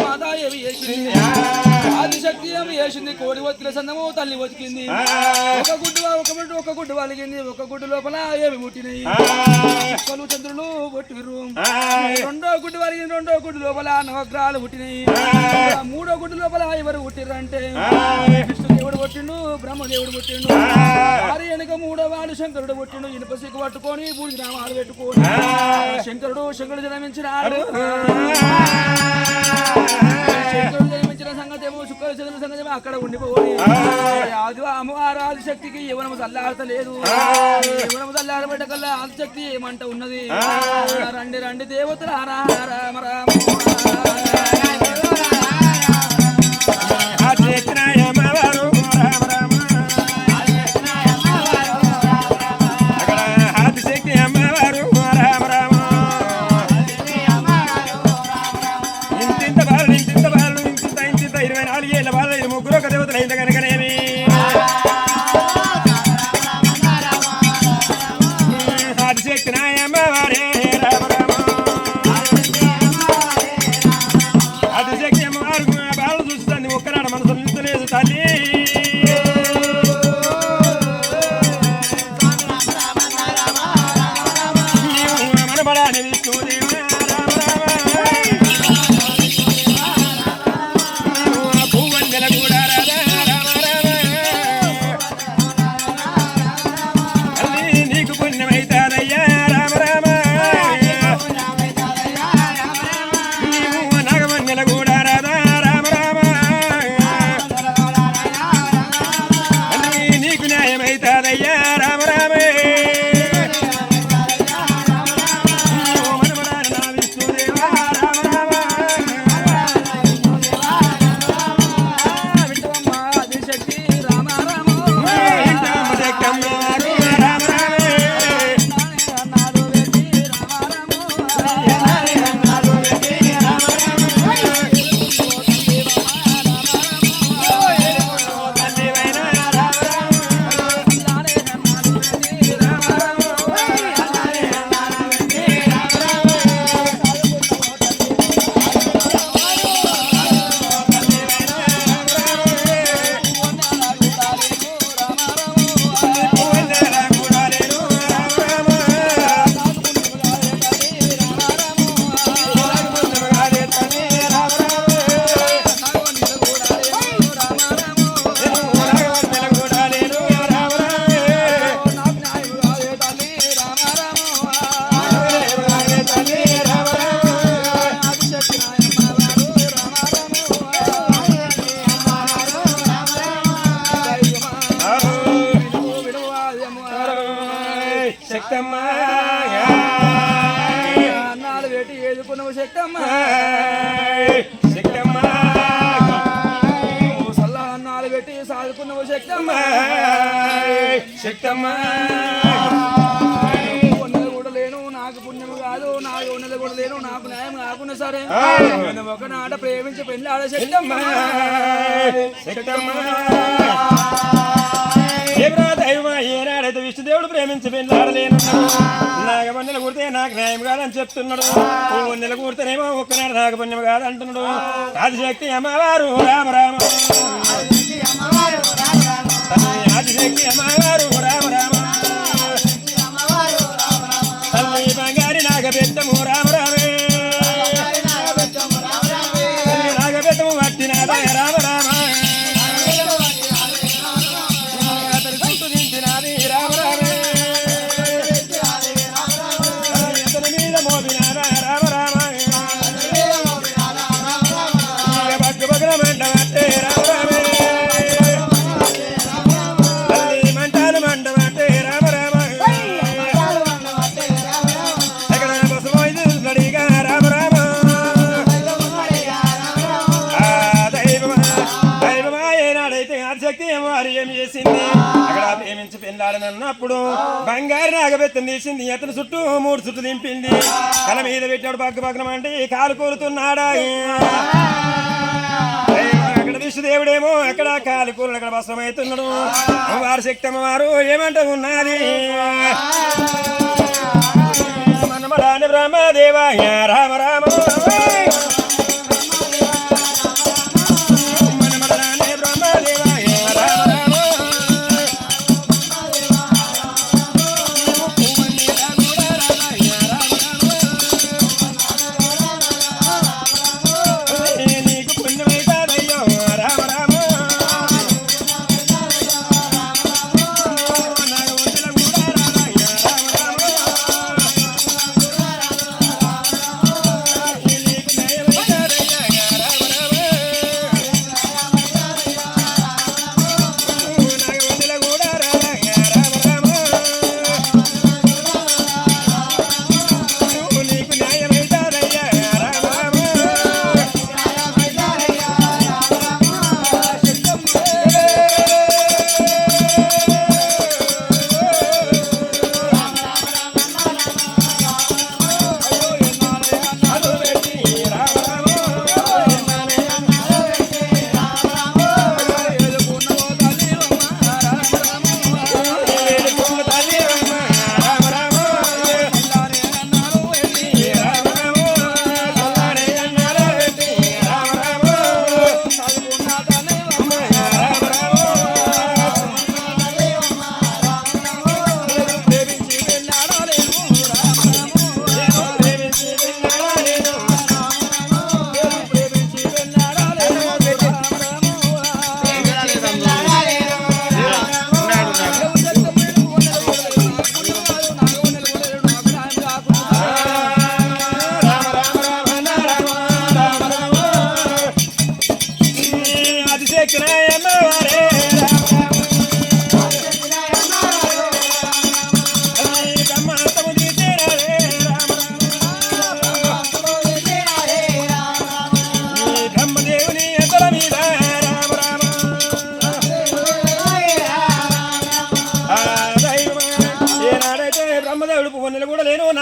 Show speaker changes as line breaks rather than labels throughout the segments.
మాత ఏమి చేసింది? ఆదిశక్తి ఏమి చేసింది? కోడి ఒత్తిల సందము తల్లి బతికింది. ఒక గుడ్డు ఒక గుడ్డు ఒక గుడ్డు వలిగింది. ఒక గుడ్డు లోపల ఏమి పుట్టినాయి చుక్కలు చంద్రులు పుట్టిర్రు రెండో గుడ్డు వలిగింది రెండో గుడ్డు లోపల నవగ్రహాలు పుట్టినాయి మూడో గుడ్డు లోపల ఎవరు పుట్టిర్రు అంటే విష్ణుదేవుడు పుట్టిండు బ్రహ్మదేవుడు పుట్టిండు వారి వెనుక మూడో వాడు శంకరుడు పుట్టిండు ఇనుప సిగ్గు పట్టుకొని బూడి నామాలు పెట్టుకొని శంకరుడు శంకరుడు జన్మించినాడు. శంకరుడు జన్మించిన సంగతి ఏమో సంగతి ఏమో అక్కడ ఉండిపోయి అది అమ్మవారు ఆదిశక్తికి ఎవరము చల్లారతలేదు ఎవరము చల్లారబడ్డ కల్లా ఆదిశక్తి ఏమంట ఉన్నది రండి రండి దేవతలు రామ రామ
రామ
ఏదుకున్నావు శక్తమ్మ.
శక్తమ్మా.
పెట్టి సాదుకున్నావు శక్తమ్మ.
శక్తమ్మా.
నాకు పుణ్యము కాదు నాకు ఉన్నది కూడా లేను నాకు న్యాయం కాకుండా సరే. నేను ఒకనాట ప్రేమించి పెళ్ళి ఆడ శక్తమ్మ.
ఏనాడైతే విష్ణుదేవుడు ప్రేమించి పెళ్ళాడలేను నాగమన్నెలు కుడితే నాకు న్యాయం కాదని చెప్తున్నాడు. నెల కుడితేనేమో ఒక్కనాడు నాగపుణ్యం కాదంటున్నాడు. ఆదిశక్తి అమ్మవారు రామ రామ. ఆదిశక్తి అమ్మవారు రామ అక్కడ ప్రేమించి పెళ్ళాడనన్నప్పుడు బంగారు నాగబెత్తం తీసింది. అతని చుట్టూ మూడు చుట్టూ దింపింది తల మీద పెట్టాడు పక్క పక్కన అంటే కాలు కోరుతున్నాడా అక్కడ విష్ణుదేవుడేమో అక్కడ కాలు కూరలు అక్కడ భస్మవుతున్నాడు వారి శక్తి అమ్మవారు ఏమంట ఉన్నది? బ్రహ్మదేవా బ్రహ్మదేవాయ రామ రామ.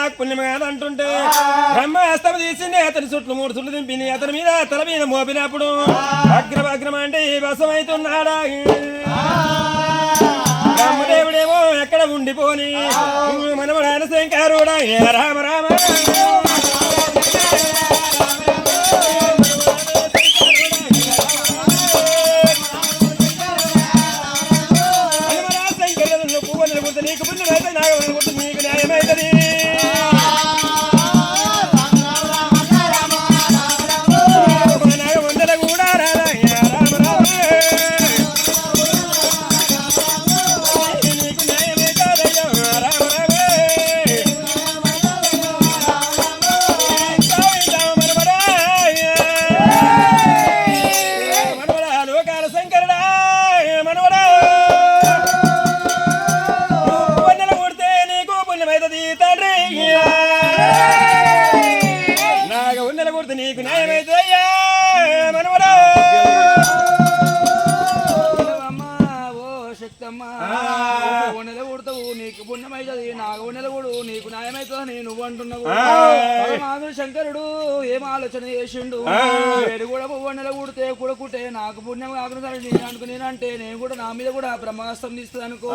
నాకు పుణ్యం కాదంటుంటే బ్రహ్మ అస్తమ తీసింది అతని చుట్లు మూడు చుట్లు దింపింది. అతని మీద తల మీద మోపినప్పుడు అగ్రం ఈ అంటే వశమైతున్నాడా? బ్రహ్మదేవుడేమో ఎక్కడ ఉండిపోని? మనవడాన శంకరుడా రామ రామ.
Yeah. అంటున్నావు? శంకరుడు ఏం ఆలోచన చేసిండు? నేను కూడా ఓ నెల కొడితే కొడుకుంటే నాకు పుణ్యం కాకుండా నేను అనుకునేనంటే నేను కూడా నా మీద కూడా బ్రహ్మాస్త్రం తీస్తుంది అనుకో.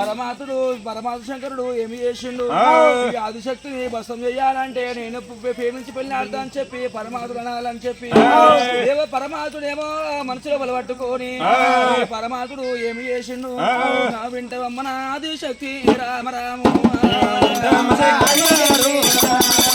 పరమాత్ముడు పరమాత్మ శంకరుడు ఏమి చేసిండు? ఆదిశక్తిని భస్వం చేయాలంటే నేను ప్రే- ప్రేమించి పెళ్ళి ఆడతా అని చెప్పి పరమాత్ముడు అనాలని చెప్పి. ఏమో మనసులో బలపట్టుకొని పరమాత్ముడు ఏమి చేసిండు? నా వింటవమ్మ నాది శక్తి రామ రాము. quero.